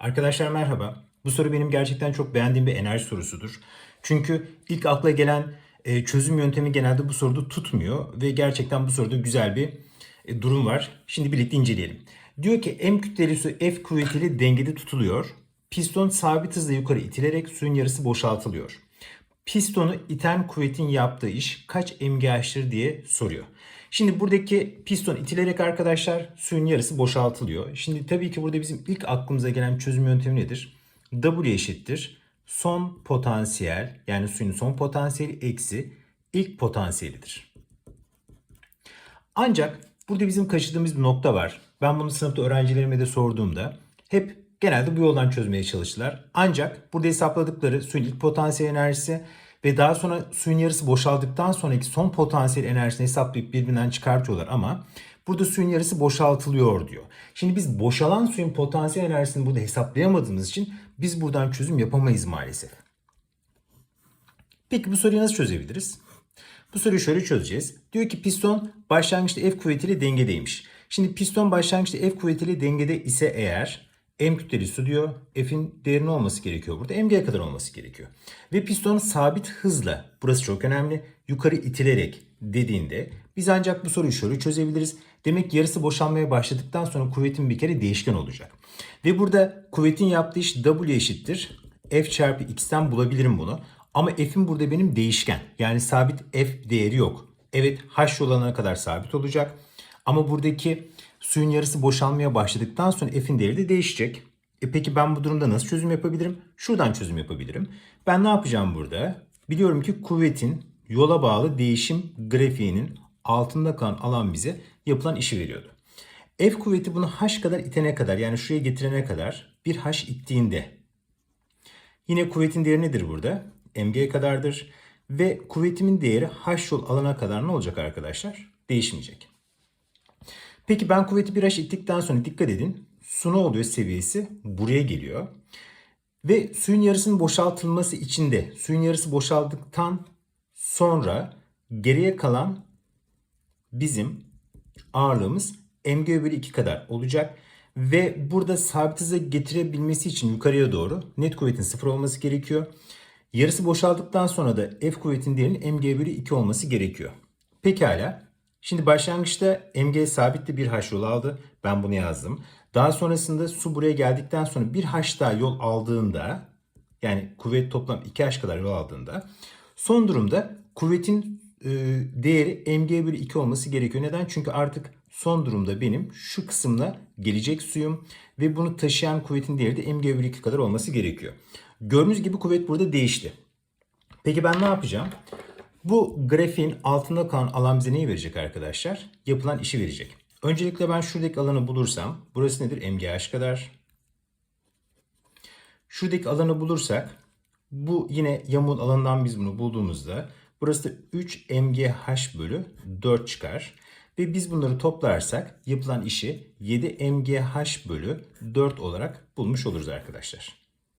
Arkadaşlar merhaba. Bu soru benim gerçekten çok beğendiğim bir enerji sorusudur. Çünkü ilk akla gelen e, çözüm yöntemi genelde bu soruda tutmuyor ve gerçekten bu soruda güzel bir e, durum var. Şimdi birlikte inceleyelim. Diyor ki M kütleli su F kuvvetiyle dengede tutuluyor. Piston sabit hızla yukarı itilerek suyun yarısı boşaltılıyor. Pistonu iten kuvvetin yaptığı iş kaç mgh'tir diye soruyor. Şimdi buradaki piston itilerek arkadaşlar suyun yarısı boşaltılıyor. Şimdi tabii ki burada bizim ilk aklımıza gelen çözüm yöntemi nedir? W eşittir son potansiyel yani suyun son potansiyeli eksi ilk potansiyelidir. Ancak burada bizim kaçırdığımız bir nokta var. Ben bunu sınıfta öğrencilerime de sorduğumda hep genelde bu yoldan çözmeye çalıştılar. Ancak burada hesapladıkları suyun ilk potansiyel enerjisi ve daha sonra suyun yarısı boşaldıktan sonraki son potansiyel enerjisini hesaplayıp birbirinden çıkartıyorlar ama burada suyun yarısı boşaltılıyor diyor. Şimdi biz boşalan suyun potansiyel enerjisini burada hesaplayamadığımız için biz buradan çözüm yapamayız maalesef. Peki bu soruyu nasıl çözebiliriz? Bu soruyu şöyle çözeceğiz. Diyor ki piston başlangıçta F kuvvetiyle dengedeymiş. Şimdi piston başlangıçta F kuvvetiyle dengede ise eğer M kütleli su diyor. F'in değerinin olması gerekiyor burada. Mg'ye kadar olması gerekiyor. Ve piston sabit hızla, burası çok önemli, yukarı itilerek dediğinde biz ancak bu soruyu şöyle çözebiliriz. Demek yarısı boşalmaya başladıktan sonra kuvvetin bir kere değişken olacak. Ve burada kuvvetin yaptığı iş W eşittir. F çarpı X'ten bulabilirim bunu. Ama F'in burada benim değişken. Yani sabit F değeri yok. Evet H olana kadar sabit olacak. Ama buradaki suyun yarısı boşalmaya başladıktan sonra F'in değeri de değişecek. E peki ben bu durumda nasıl çözüm yapabilirim? Şuradan çözüm yapabilirim. Ben ne yapacağım burada? Biliyorum ki kuvvetin yola bağlı değişim grafiğinin altında kalan alan bize yapılan işi veriyordu. F kuvveti bunu H kadar itene kadar yani şuraya getirene kadar bir H ittiğinde yine kuvvetin değeri nedir burada? mg kadardır. Ve kuvvetimin değeri h yol alana kadar ne olacak arkadaşlar? Değişmeyecek. Peki ben kuvveti bir h ittikten sonra dikkat edin. Su ne oluyor seviyesi? Buraya geliyor. Ve suyun yarısının boşaltılması için de suyun yarısı boşaldıktan sonra geriye kalan bizim ağırlığımız mg bölü 2 kadar olacak. Ve burada sabit hıza getirebilmesi için yukarıya doğru net kuvvetin sıfır olması gerekiyor. Yarısı boşaldıktan sonra da F kuvvetin değerinin mg bölü 2 olması gerekiyor. Pekala. Şimdi başlangıçta mg sabitti bir h yol aldı. Ben bunu yazdım. Daha sonrasında su buraya geldikten sonra bir h daha yol aldığında yani kuvvet toplam 2h kadar yol aldığında son durumda kuvvetin e, değeri mg bölü 2 olması gerekiyor. Neden? Çünkü artık son durumda benim şu kısımla gelecek suyum ve bunu taşıyan kuvvetin değeri de mg bölü 2 kadar olması gerekiyor. Gördüğünüz gibi kuvvet burada değişti. Peki ben ne yapacağım? Bu grafiğin altında kalan alan bize neyi verecek arkadaşlar? Yapılan işi verecek. Öncelikle ben şuradaki alanı bulursam, burası nedir? MGH kadar. Şuradaki alanı bulursak, bu yine yamuğun alanından biz bunu bulduğumuzda, burası da 3 MGH bölü 4 çıkar. Ve biz bunları toplarsak yapılan işi 7 MGH bölü 4 olarak bulmuş oluruz arkadaşlar.